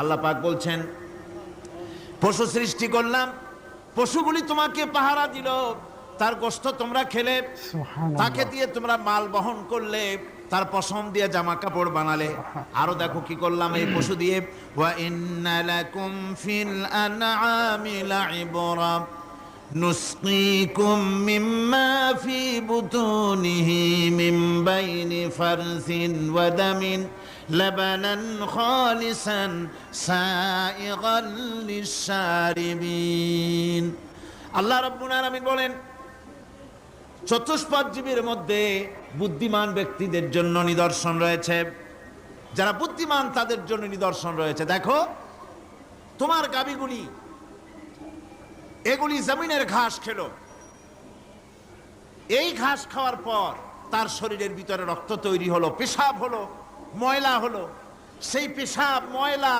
আল্লাহ পাক বলছেন পশু সৃষ্টি করলাম পশুগুলি তোমাকে পাহারা দিল তার গোস্ত তোমরা খেলে তাকে দিয়ে তোমরা মাল বহন করলে তার পশম দিয়ে জামা কাপড় বানালে আরও দেখো কি করলাম এই পশু দিয়ে ওয়া ইন্না লাকুম ফিল আনআমি লাইবরা نسقيكم مما في بطونه من بين فرث ودم لبنا خالصا سائغا للشاربين আল্লাহ রাব্বুল আলামিন বলেন চতুষ্পদ জীবের মধ্যে বুদ্ধিমান ব্যক্তিদের জন্য নিদর্শন রয়েছে যারা বুদ্ধিমান তাদের জন্য নিদর্শন রয়েছে দেখো তোমার গাবিগুলি এগুলি জমিনের ঘাস খেল। এই ঘাস খাওয়ার পর তার শরীরের ভিতরে রক্ত তৈরি হলো, পেশাব হলো, ময়লা হলো। সেই পেশাব, ময়লা